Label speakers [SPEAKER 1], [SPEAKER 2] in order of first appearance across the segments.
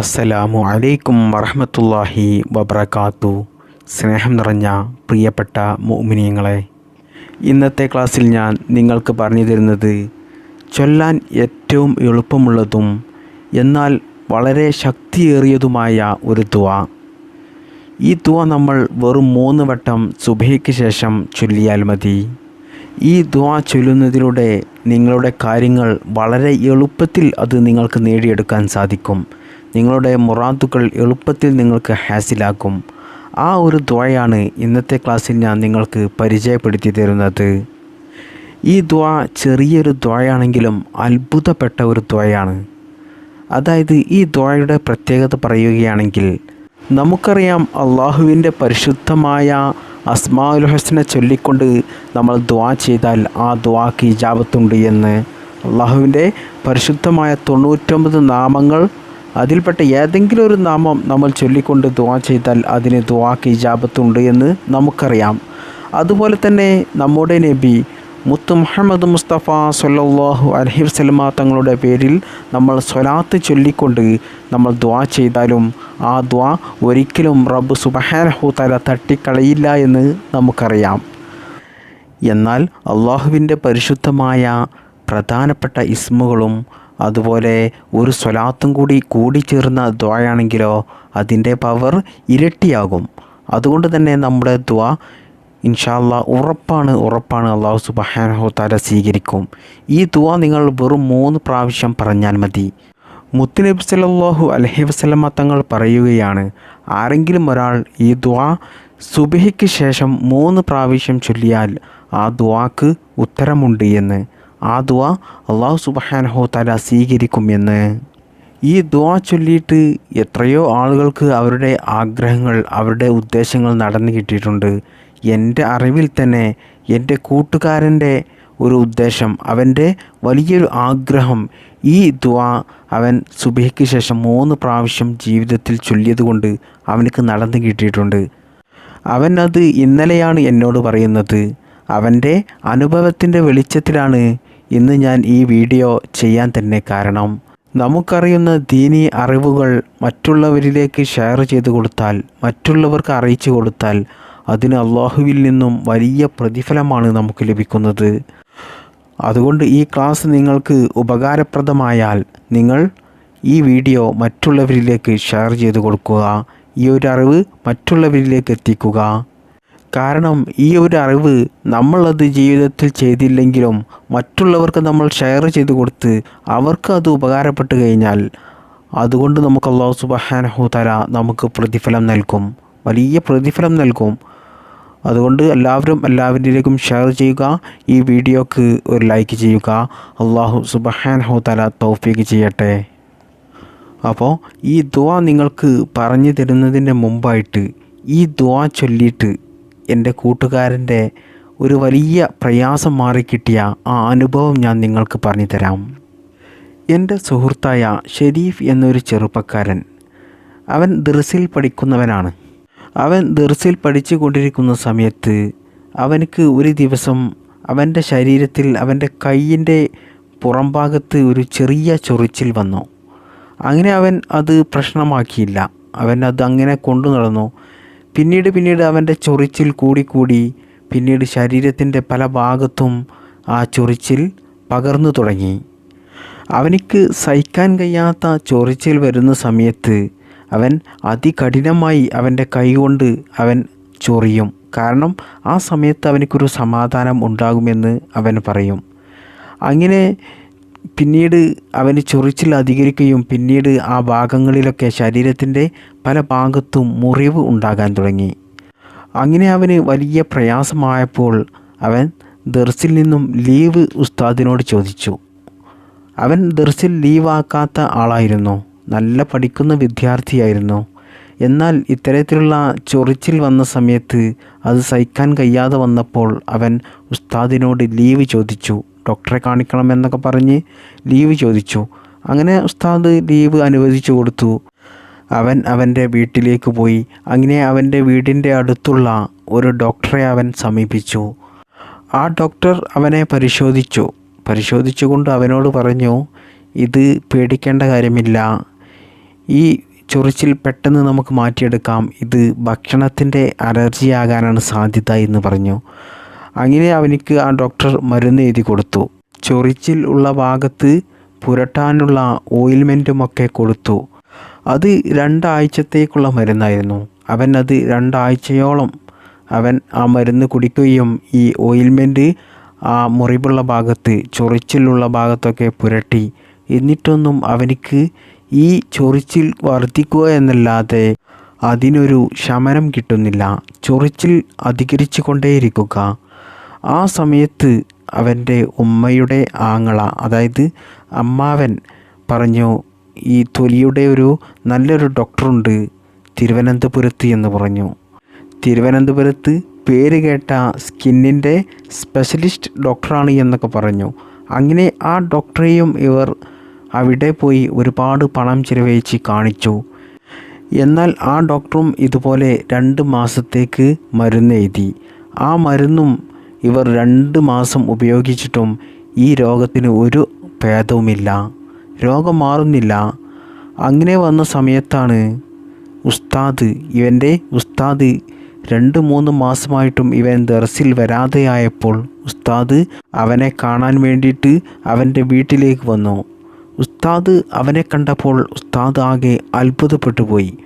[SPEAKER 1] അസ്സലാമു അലൈക്കും വറഹമത്തല്ലാഹി വബർക്കാത്തു സ്നേഹം നിറഞ്ഞ പ്രിയപ്പെട്ട മോമിനിയങ്ങളെ ഇന്നത്തെ ക്ലാസ്സിൽ ഞാൻ നിങ്ങൾക്ക് പറഞ്ഞു തരുന്നത് ചൊല്ലാൻ ഏറ്റവും എളുപ്പമുള്ളതും എന്നാൽ വളരെ ശക്തിയേറിയതുമായ ഒരു ദുവ ഈ ദുവ നമ്മൾ വെറും മൂന്ന് വട്ടം സുബഹയ്ക്ക് ശേഷം ചൊല്ലിയാൽ മതി. ഈ ദുവ ചൊല്ലുന്നതിലൂടെ നിങ്ങളുടെ കാര്യങ്ങൾ വളരെ എളുപ്പത്തിൽ അത് നിങ്ങൾക്ക് നേടിയെടുക്കാൻ സാധിക്കും. നിങ്ങളുടെ മുറാത്തുക്കൾ എളുപ്പത്തിൽ നിങ്ങൾക്ക് ഹാസിലാക്കും. ആ ഒരു ദ്വയാണ് ഇന്നത്തെ ക്ലാസ്സിൽ ഞാൻ നിങ്ങൾക്ക് പരിചയപ്പെടുത്തി തരുന്നത്. ഈ ദ്വ ചെറിയൊരു ദ്വയാണെങ്കിലും അത്ഭുതപ്പെട്ട ഒരു ദ്വയാണ് അതായത് ഈ ദ്വയുടെ പ്രത്യേകത പറയുകയാണെങ്കിൽ നമുക്കറിയാം അള്ളാഹുവിന്റെ പരിശുദ്ധമായ അസ്മാഉൽ ചൊല്ലിക്കൊണ്ട് നമ്മൾ ദ്വാ ചെയ്താൽ ആ ദ്വാക്ക് ഇജാബത്തുണ്ട് എന്ന്. അള്ളാഹുവിന്റെ പരിശുദ്ധമായ തൊണ്ണൂറ്റൊമ്പത് നാമങ്ങൾ അതിൽപ്പെട്ട ഏതെങ്കിലും ഒരു നാമം നമ്മൾ ചൊല്ലിക്കൊണ്ട് ദുവാ ചെയ്താൽ അതിന് ദുവാക്ക് ഇജാബത്തുണ്ട് എന്ന് നമുക്കറിയാം. അതുപോലെ തന്നെ നമ്മുടെ നബി മുത്ത് മുഹമ്മദ് മുസ്തഫ സൊല്ലാഹു അലഹി വസ്ലമ തങ്ങളുടെ പേരിൽ നമ്മൾ സ്വലാത്ത് ചൊല്ലിക്കൊണ്ട് നമ്മൾ ദ്വാ ചെയ്താലും ആ ദ്വാ ഒരിക്കലും റബ്ബ് സുബഹാനഹു തല തട്ടിക്കളയില്ല എന്ന് നമുക്കറിയാം. എന്നാൽ അള്ളാഹുവിന്റെ പരിശുദ്ധമായ പ്രധാനപ്പെട്ട ഇസ്മുകളും അതുപോലെ ഒരു സ്വലാത്തും കൂടി കൂടിച്ചേർന്ന ദ്വായാണെങ്കിലോ അതിന്റെ പവർ ഇരട്ടിയാകും. അതുകൊണ്ട് തന്നെ നമ്മുടെ ദ്വ ഇൻഷാല്ല ഉറപ്പാണ് ഉറപ്പാണ് അള്ളാഹു സുബഹാനഹു താല സ്വീകരിക്കും. ഈ ദുവ നിങ്ങൾ വെറും മൂന്ന് പ്രാവശ്യം പറഞ്ഞാൽ മതി. മുത്തുനബി സല്ലാഹു അലഹി വസ്ലമ തങ്ങൾ പറയുകയാണ് ആരെങ്കിലും ഒരാൾ ഈ ദുവ സുബഹിക്ക് ശേഷം മൂന്ന് പ്രാവശ്യം ചൊല്ലിയാൽ ആ ദുവാക്ക് ഉത്തരമുണ്ട് എന്ന്. ആ ദുവ അള്ളാഹു സുബഹാനഹു താല സ്വീകരിക്കും എന്ന് ഈ ദുവ ചൊല്ലിയിട്ട് എത്രയോ ആളുകൾക്ക് അവരുടെ ആഗ്രഹങ്ങൾ അവരുടെ ഉദ്ദേശങ്ങൾ നടന്നു കിട്ടിയിട്ടുണ്ട്. എന്റെ അറിവിൽ തന്നെ എന്റെ കൂട്ടുകാരന്റെ ഒരു ഉദ്ദേശം അവന്റെ വലിയൊരു ആഗ്രഹം ഈ ദുവ അവൻ സുബഹിക്ക് ശേഷം മൂന്ന് പ്രാവശ്യം ജീവിതത്തിൽ ചൊല്ലിയതുകൊണ്ട് അവനക്ക് നടന്നു കിട്ടിയിട്ടുണ്ട്. അവൻ അത് ഇന്നലെയാണ് എന്നോട് പറയുന്നത്. അവന്റെ അനുഭവത്തിന്റെ വെളിച്ചത്തിലാണ് ഇന്ന് ഞാൻ ഈ വീഡിയോ ചെയ്യാൻ തന്നെ കാരണം നമുക്കറിയുന്ന ദീനി അറിവുകൾ മറ്റുള്ളവരിലേക്ക് ഷെയർ ചെയ്തു കൊടുത്താൽ മറ്റുള്ളവർക്ക് അറിയിച്ചു കൊടുത്താൽ അതിന് അള്ളാഹുവിൽ നിന്നും വലിയ പ്രതിഫലമാണ് നമുക്ക് ലഭിക്കുന്നത്. അതുകൊണ്ട് ഈ ക്ലാസ് നിങ്ങൾക്ക് ഉപകാരപ്രദമായാൽ നിങ്ങൾ ഈ വീഡിയോ മറ്റുള്ളവരിലേക്ക് ഷെയർ ചെയ്തു കൊടുക്കുക ഈ ഒരു അറിവ് മറ്റുള്ളവരിലേക്ക് എത്തിക്കുക. കാരണം ഈ ഒരു അറിവ് നമ്മളത് ജീവിതത്തിൽ ചെയ്തില്ലെങ്കിലും മറ്റുള്ളവർക്ക് നമ്മൾ ഷെയർ ചെയ്തു കൊടുത്ത് അവർക്ക് അത് ഉപകാരപ്പെട്ട് കഴിഞ്ഞാൽ അതുകൊണ്ട് നമുക്ക് അള്ളാഹു സുബഹാനഹു തല നമുക്ക് പ്രതിഫലം നൽകും. വലിയ പ്രതിഫലം നൽകും. അതുകൊണ്ട് എല്ലാവരും എല്ലാവരിലേക്കും ഷെയർ ചെയ്യുക. ഈ വീഡിയോക്ക് ഒരു ലൈക്ക് ചെയ്യുക. അള്ളാഹു സുബഹാനഹു തല തൗഫീക്ക് ചെയ്യട്ടെ. അപ്പോൾ ഈ ദുവ നിങ്ങൾക്ക് പറഞ്ഞു തരുന്നതിന്റെ മുമ്പായിട്ട് ഈ ദുവ ചൊല്ലിയിട്ട് എന്റെ കൂട്ടുകാരന്റെ ഒരു വലിയ പ്രയാസം മാറിക്കിട്ടിയ ആ അനുഭവം ഞാൻ നിങ്ങൾക്ക് പറഞ്ഞു തരാം എന്റെ സുഹൃത്തായ ഷെരീഫ് എന്നൊരു ചെറുപ്പക്കാരൻ അവൻ ദർസിൽ പഠിക്കുന്നവനാണ്. അവൻ ദർസിൽ പഠിച്ചു കൊണ്ടിരിക്കുന്ന സമയത്ത് അവനക്ക് ഒരു ദിവസം അവന്റെ ശരീരത്തിൽ അവന്റെ കൈയിന്റെ പുറംഭാഗത്ത് ഒരു ചെറിയ ചൊറിച്ചിൽ വന്നു. അങ്ങനെ അവൻ അത് പ്രശ്നമാക്കിയില്ല. അവൻ അത് അങ്ങനെ കൊണ്ടു നടന്നു പിന്നീട് പിന്നീട് അവന്റെ ചൊറിച്ചിൽ കൂടിക്കൂടി പിന്നീട് ശരീരത്തിന്റെ പല ഭാഗത്തും ആ ചൊറിച്ചിൽ പകർന്നു തുടങ്ങി. അവനിക്ക് സഹിക്കാൻ കഴിയാത്ത ചൊറിച്ചിൽ വരുന്ന സമയത്ത് അവൻ അതികഠിനമായി അവന്റെ കൈകൊണ്ട് അവൻ ചൊറിയും. കാരണം ആ സമയത്ത് അവനക്കൊരു സമാധാനം ഉണ്ടാകുമെന്ന് അവൻ പറയും. അങ്ങനെ പിന്നീട് അവന് ചൊറിച്ചിൽ അധികരിക്കുകയും പിന്നീട് ആ ഭാഗങ്ങളിലൊക്കെ ശരീരത്തിന്റെ പല ഭാഗത്തും മുറിവ് ഉണ്ടാകാൻ തുടങ്ങി. അങ്ങനെ അവന് വലിയ പ്രയാസമായപ്പോൾ അവൻ ദർസിൽ നിന്നും ലീവ് ഉസ്താദിനോട് ചോദിച്ചു. അവൻ ദർസിൽ ലീവാക്കാത്ത ആളായിരുന്നു നല്ല പഠിക്കുന്ന വിദ്യാർത്ഥിയായിരുന്നു. എന്നാൽ ഇത്തരത്തിലുള്ള ചൊറിച്ചിൽ വന്ന സമയത്ത് അത് സഹിക്കാൻ കഴിയാതെ വന്നപ്പോൾ അവൻ ഉസ്താദിനോട് ലീവ് ചോദിച്ചു. ഡോക്ടറെ കാണിക്കണം എന്നൊക്കെ പറഞ്ഞ് ലീവ് ചോദിച്ചു. അങ്ങനെ ഉസ്താദ് ലീവ് അനുവദിച്ചു കൊടുത്തു. അവൻ അവന്റെ വീട്ടിലേക്ക് പോയി. അങ്ങനെ അവന്റെ വീടിന്റെ അടുത്തുള്ള ഒരു ഡോക്ടറെ അവൻ സമീപിച്ചു. ആ ഡോക്ടർ അവനെ പരിശോധിച്ചു. പരിശോധിച്ചുകൊണ്ട് അവനോട് പറഞ്ഞു ഇത് പേടിക്കേണ്ട കാര്യമില്ല. ഈ ചൊറിച്ചിൽ പെട്ടെന്ന് നമുക്ക് മാറ്റിയെടുക്കാം. ഇത് ഭക്ഷണത്തിന്റെ അലർജി ആകാനാണ് സാധ്യത എന്ന് പറഞ്ഞു. അങ്ങനെ അവനിക്ക് ആ ഡോക്ടർ മരുന്ന് എഴുതി കൊടുത്തു. ചൊറിച്ചിൽ ഉള്ള ഭാഗത്ത് പുരട്ടാനുള്ള ഓയിൽമെന്റുമൊക്കെ കൊടുത്തു. അത് രണ്ടാഴ്ചത്തേക്കുള്ള മരുന്നായിരുന്നു. അവൻ അത് രണ്ടാഴ്ചയോളം അവൻ ആ മരുന്ന് കുടിക്കുകയും ഈ ഓയിൽമെന്റ് ആ മുറിവുള്ള ഭാഗത്ത് ചൊറിച്ചിലുള്ള ഭാഗത്തൊക്കെ പുരട്ടി. എന്നിട്ടൊന്നും അവനിക്ക് ഈ ചൊറിച്ചിൽ വർദ്ധിക്കുക എന്നല്ലാതെ അതിനൊരു ശമനം കിട്ടുന്നില്ല. ചൊറിച്ചിൽ അധികരിച്ചു കൊണ്ടേയിരിക്കുക ആ സമയത്ത് അവന്റെ ഉമ്മയുടെ ആങ്ങള അതായത് അമ്മാവൻ പറഞ്ഞു ഈ തൊലിയുടെ ഒരു നല്ലൊരു ഡോക്ടറുണ്ട് തിരുവനന്തപുരത്ത് എന്ന് പറഞ്ഞു. തിരുവനന്തപുരത്ത് പേര് കേട്ട സ്കിന്നിന്റെ സ്പെഷ്യലിസ്റ്റ് ഡോക്ടറാണ് എന്നൊക്കെ പറഞ്ഞു. അങ്ങനെ ആ ഡോക്ടറെയും ഇവർ അവിടെ പോയി ഒരുപാട് പണം ചിലവഴിച്ച് കാണിച്ചു. എന്നാൽ ആ ഡോക്ടറും ഇതുപോലെ രണ്ട് മാസത്തേക്ക് മരുന്ന് എഴുതി ആ മരുന്നും ഇവർ രണ്ട് മാസം ഉപയോഗിച്ചിട്ടും ഈ രോഗത്തിന് ഒരു ഭേദവുമില്ല. രോഗം മാറുന്നില്ല. അങ്ങനെ വന്ന സമയത്താണ് ഉസ്താദ് ഇവന്റെ ഉസ്താദ് രണ്ട് മൂന്ന് മാസമായിട്ടും ഇവൻ ദർസിൽ വരാതെയായപ്പോൾ ഉസ്താദ് അവനെ കാണാൻ വേണ്ടിയിട്ട് അവന്റെ വീട്ടിലേക്ക് വന്നു. ഉസ്താദ് അവനെ കണ്ടപ്പോൾ ഉസ്താദ് ആകെ അത്ഭുതപ്പെട്ടു പോയി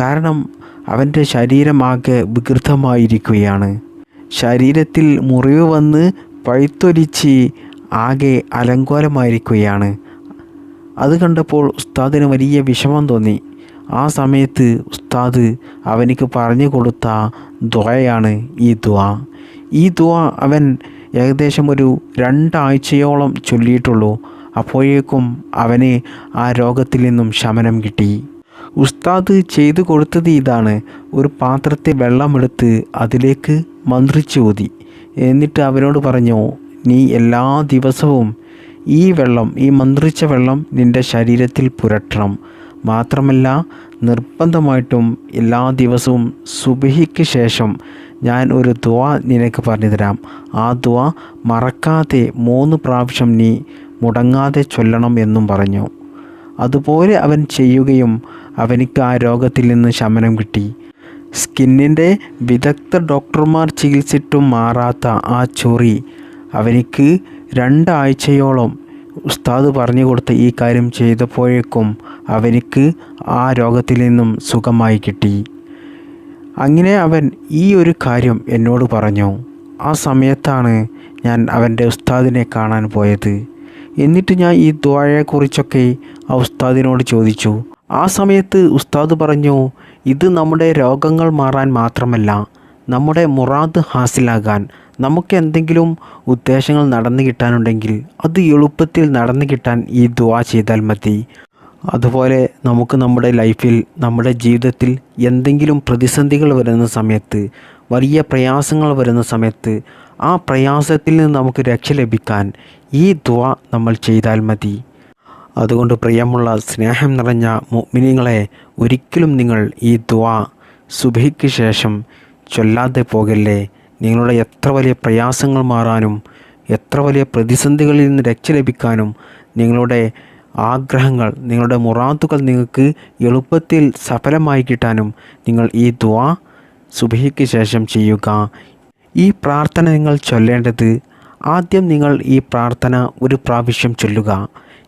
[SPEAKER 1] കാരണം അവന്റെ ശരീരമാകെ വികൃതമായിരിക്കുകയാണ്. ശരീരത്തിൽ മുറിവ് വന്ന് പഴുത്തൊലിച്ച് ആകെ അലങ്കോലമായിരിക്കുകയാണ്. അത് കണ്ടപ്പോൾ ഉസ്താദിന് വലിയ വിഷമം തോന്നി. ആ സമയത്ത് ഉസ്താദ് അവനിക്ക് പറഞ്ഞു കൊടുത്ത ദ്വയാണ് ഈ ദ്വ ഈ ദ്വ അവൻ ഏകദേശം ഒരു രണ്ടാഴ്ചയോളം ചൊല്ലിയിട്ടുള്ളൂ. അപ്പോഴേക്കും അവന് ആ രോഗത്തിൽ നിന്നും ശമനം കിട്ടി. ഉസ്താദ് ചെയ്തു കൊടുത്തത് ഇതാണ്. ഒരു പാത്രത്തിൽ വെള്ളമെടുത്ത് അതിലേക്ക് മന്ത്രിച്ചു ചോദി എന്നിട്ട് അവനോട് പറഞ്ഞു നീ എല്ലാ ദിവസവും ഈ വെള്ളം ഈ മന്ത്രിച്ച വെള്ളം നിന്റെ ശരീരത്തിൽ പുരട്ടണം. മാത്രമല്ല നിർബന്ധമായിട്ടും എല്ലാ ദിവസവും സുബഹിക്ക് ശേഷം ഞാൻ ഒരു ദുവ നിനക്ക് പറഞ്ഞു തരാം ആ ദുവ മറക്കാതെ മൂന്ന് പ്രാവശ്യം നീ മുടങ്ങാതെ ചൊല്ലണം എന്നും പറഞ്ഞു. അതുപോലെ അവൻ ചെയ്യുകയും അവനിക്ക് ആ രോഗത്തിൽ നിന്ന് ശമനം കിട്ടി. സ്കിന്നിന്റെ വിദഗ്ധ ഡോക്ടർമാർ ചികിത്സിട്ടും മാറാത്ത ആ ചൊറി. അവനിക്ക് രണ്ടാഴ്ചയോളം ഉസ്താദ് പറഞ്ഞു കൊടുത്ത ഈ കാര്യം ചെയ്തപ്പോഴേക്കും അവനിക്ക് ആ രോഗത്തിൽ നിന്നും സുഖമായി കിട്ടി. അങ്ങനെ അവൻ ഈ ഒരു കാര്യം എന്നോട് പറഞ്ഞു. ആ സമയത്താണ് ഞാൻ അവന്റെ ഉസ്താദിനെ കാണാൻ പോയത്. എന്നിട്ട് ഞാൻ ഈ ദ്വാഴയെക്കുറിച്ചൊക്കെ ആ ഉസ്താദിനോട് ചോദിച്ചു. ആ സമയത്ത് ഉസ്താദ് പറഞ്ഞു ഇത് നമ്മുടെ രോഗങ്ങൾ മാറാൻ മാത്രമല്ല നമ്മുടെ മുറാദ് ഹാസിലാകാൻ. നമുക്ക് എന്തെങ്കിലും ഉദ്ദേശങ്ങൾ നടന്നു കിട്ടാനുണ്ടെങ്കിൽ അത് എളുപ്പത്തിൽ നടന്നു കിട്ടാൻ ഈ ദുവാ ചെയ്താൽ മതി. അതുപോലെ നമുക്ക് നമ്മുടെ ലൈഫിൽ നമ്മുടെ ജീവിതത്തിൽ എന്തെങ്കിലും പ്രതിസന്ധികൾ വരുന്ന സമയത്ത് വലിയ പ്രയാസങ്ങൾ വരുന്ന സമയത്ത് ആ പ്രയാസത്തിൽ നിന്ന് നമുക്ക് രക്ഷ ലഭിക്കാൻ ഈ ദുവ നമ്മൾ ചെയ്താൽ മതി. അതുകൊണ്ട് പ്രിയമുള്ള സ്നേഹം നിറഞ്ഞ മുഅ്മിനീങ്ങളെ ഒരിക്കലും നിങ്ങൾ ഈ ദ്വാ സുബഹിക്ക് ശേഷം ചൊല്ലാതെ പോകല്ലേ? നിങ്ങളുടെ എത്ര വലിയ പ്രയാസങ്ങൾ മാറാനും എത്ര വലിയ പ്രതിസന്ധികളിൽ നിന്ന് രക്ഷ ലഭിക്കാനും നിങ്ങളുടെ ആഗ്രഹങ്ങൾ നിങ്ങളുടെ മുറാത്തുകൾ നിങ്ങൾക്ക് എളുപ്പത്തിൽ സഫലമായി കിട്ടാനും നിങ്ങൾ ഈ ദ്വാ സുബഹിക്ക് ശേഷം ചെയ്യുക. ഈ പ്രാർത്ഥന നിങ്ങൾ ചൊല്ലേണ്ടത് ആദ്യം നിങ്ങൾ ഈ പ്രാർത്ഥന ഒരു പ്രാവശ്യം ചൊല്ലുക.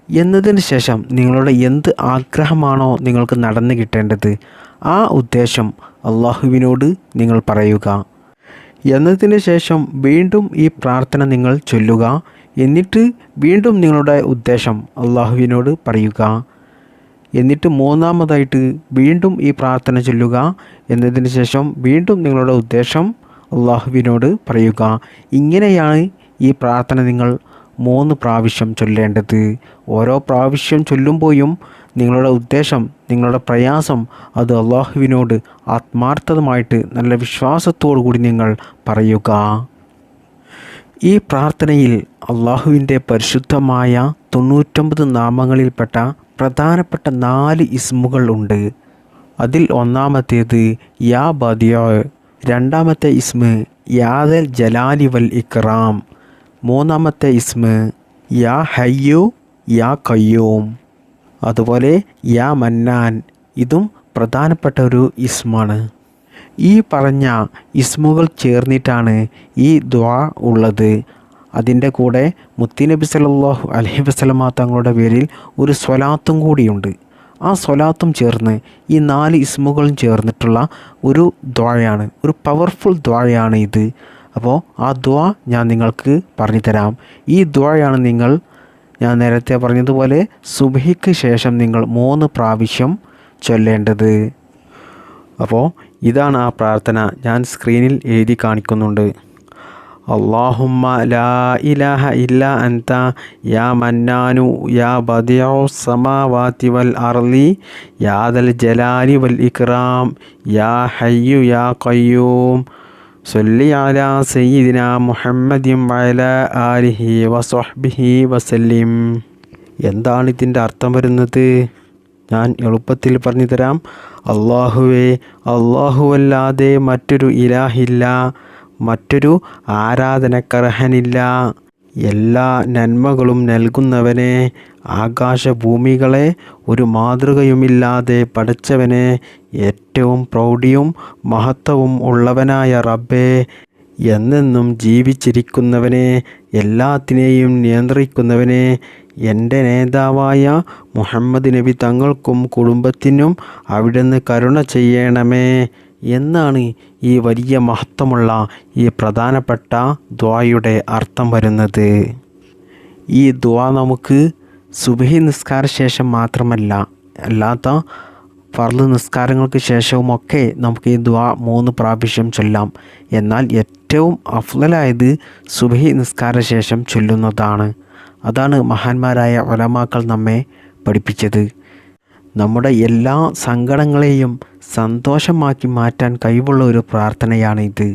[SPEAKER 1] എന്നതിന് ശേഷം നിങ്ങളുടെ എന്ത് ആഗ്രഹമാണോ നിങ്ങൾക്ക് നടന്നു കിട്ടേണ്ടത് ആ ഉദ്ദേശം അള്ളാഹുവിനോട് നിങ്ങൾ പറയുക. എന്നതിന് ശേഷം വീണ്ടും ഈ പ്രാർത്ഥന നിങ്ങൾ ചൊല്ലുക. എന്നിട്ട് വീണ്ടും നിങ്ങളുടെ ഉദ്ദേശം അള്ളാഹുവിനോട് പറയുക. എന്നിട്ട് മൂന്നാമതായിട്ട് വീണ്ടും ഈ പ്രാർത്ഥന ചൊല്ലുക. എന്നതിന് ശേഷം വീണ്ടും നിങ്ങളുടെ ഉദ്ദേശം അള്ളാഹുവിനോട് പറയുക. ഇങ്ങനെയാണ് ഈ പ്രാർത്ഥന നിങ്ങൾ മൂന്ന് പ്രാവശ്യം ചൊല്ലേണ്ടത്. ഓരോ പ്രാവശ്യം ചൊല്ലുമ്പോഴും നിങ്ങളുടെ ഉദ്ദേശം നിങ്ങളുടെ പ്രയാസം അത് അള്ളാഹുവിനോട് ആത്മാർത്ഥതമായിട്ട് നല്ല വിശ്വാസത്തോടു കൂടി നിങ്ങൾ പറയുക. ഈ പ്രാർത്ഥനയിൽ അള്ളാഹുവിന്റെ പരിശുദ്ധമായ തൊണ്ണൂറ്റൊമ്പത് നാമങ്ങളിൽപ്പെട്ട പ്രധാനപ്പെട്ട നാല് ഇസ്മുകൾ ഉണ്ട്. അതിൽ ഒന്നാമത്തേത് യാ ബദിയോ രണ്ടാമത്തെ ഇസ്മ് യാദൽ ജലാലി വൽ ഇക്റാം മൂന്നാമത്തെ ഇസ്മ യാ ഹയ്യു യാ കയ്യൂം അതുപോലെ യാ മന്നാൻ ഇതും പ്രധാനപ്പെട്ട ഒരു ഇസ്മാണ്. ഈ പറഞ്ഞ ഇസ്മുകൾ ചേർന്നിട്ടാണ് ഈ ദ്വാ ഉള്ളത്. അതിന്റെ കൂടെ മുത്തിനബി സല്ലല്ലാഹു അലഹി വസല്ലമ തങ്ങളുടെ പേരിൽ ഒരു സ്വലാത്തും കൂടിയുണ്ട്. ആ സ്വലാത്തും ചേർന്ന് ഈ നാല് ഇസ്മുകളും ചേർന്നിട്ടുള്ള ഒരു ദ്വായാണ് ഒരു പവർഫുൾ ദ്വായാണ് ഇത്. അപ്പോൾ ആ ദ ഞാൻ നിങ്ങൾക്ക് പറഞ്ഞു തരാം ഈ ദ്വയാണ് നിങ്ങൾ ഞാൻ നേരത്തെ പറഞ്ഞതുപോലെ സുബഹിക്ക് ശേഷം നിങ്ങൾ മൂന്ന് പ്രാവശ്യം ചൊല്ലേണ്ടത്. അപ്പോൾ ഇതാണ് ആ പ്രാർത്ഥന ഞാൻ സ്ക്രീനിൽ എഴുതി കാണിക്കുന്നുണ്ട്. അള്ളാഹുമ്മ ലാ ഇലാഹ ഇല്ല അൻത യാ മന്നാനു യാ ബദിയോ സമാവാതി വൽ അർലി യാദൽ ജലാലി വൽ ഇക്റാം യാ ഹയ്യു യാ ഖയ്യൂം. ആലിഹി വസല്ലിം. എന്താണ് ഇതിന്റെ അർത്ഥം വരുന്നത്? ഞാൻ എളുപ്പത്തിൽ പറഞ്ഞു തരാം. അള്ളാഹുവേ അള്ളാഹുവല്ലാതെ മറ്റൊരു ഇലാഹില്ല മറ്റൊരു ആരാധനക്കർഹനില്ല. എല്ലാ നന്മകളും നൽകുന്നവനെ ആകാശഭൂമികളെ ഒരു മാതൃകയുമില്ലാതെ പഠിച്ചവനെ ഏറ്റവും പ്രൗഢിയും മഹത്വവും ഉള്ളവനായ റബ്ബേ എന്നെന്നും ജീവിച്ചിരിക്കുന്നവനെ എല്ലാത്തിനെയും നിയന്ത്രിക്കുന്നവനെ എന്റെ നേതാവായ മുഹമ്മദ് നബി തങ്ങൾക്കും കുടുംബത്തിനും അവിടുന്ന് കരുണ ചെയ്യണമേ. എന്നാണ് ഈ വലിയ മഹത്വമുള്ള ഈ പ്രധാനപ്പെട്ട ദ്വായുടെ അർത്ഥം വരുന്നത്. ഈ ദ്വാ നമുക്ക് സുബഹി നിസ്കാര ശേഷം മാത്രമല്ല അല്ലാത്ത ഫർദ് നിസ്കാരങ്ങൾക്ക് ശേഷവുമൊക്കെ നമുക്ക് ഈ ദ്വാ മൂന്ന് പ്രാവശ്യം ചൊല്ലാം. എന്നാൽ ഏറ്റവും അഫ്ലലായത് സുബഹി നിസ്കാര ശേഷം ചൊല്ലുന്നതാണ്. അതാണ് മഹാന്മാരായ ഒലമാക്കൾ നമ്മെ പഠിപ്പിച്ചത്. നമ്മുടെ എല്ലാ സങ്കടങ്ങളെയും സന്തോഷമാക്കി മാറ്റാൻ കഴിവുള്ള ഒരു പ്രാർത്ഥനയാണ് ഇത്.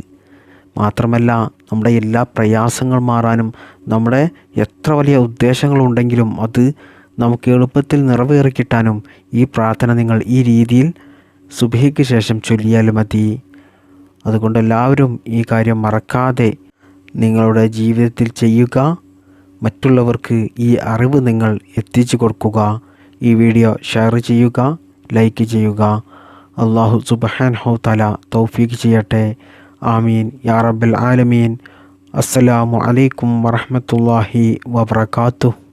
[SPEAKER 1] മാത്രമല്ല നമ്മുടെ എല്ലാ പ്രയാസങ്ങൾ മാറാനും നമ്മുടെ എത്ര വലിയ ഉദ്ദേശങ്ങളുണ്ടെങ്കിലും അത് നമുക്ക് എളുപ്പത്തിൽ നിറവേറി കിട്ടാനും ഈ പ്രാർത്ഥന നിങ്ങൾ ഈ രീതിയിൽ സുബഹിക്ക് ശേഷം ചൊല്ലിയാൽ മതി. അതുകൊണ്ട് എല്ലാവരും ഈ കാര്യം മറക്കാതെ നിങ്ങളുടെ ജീവിതത്തിൽ ചെയ്യുക. മറ്റുള്ളവർക്ക് ഈ അറിവ് നിങ്ങൾ എത്തിച്ചു കൊടുക്കുക. ഈ വീഡിയോ ഷെയർ ചെയ്യുക ലൈക്ക് ചെയ്യുക. അള്ളാഹു സുബഹാൻ ഹോ തല തൗഫീഖ് ചെയ്യട്ടെ. ആമീൻ. യാ റബ്ബൽ ആലമീൻ. അസ്സലാമു അലൈക്കും വറഹ്മത്തുള്ളാഹി വബറകാതുഹു.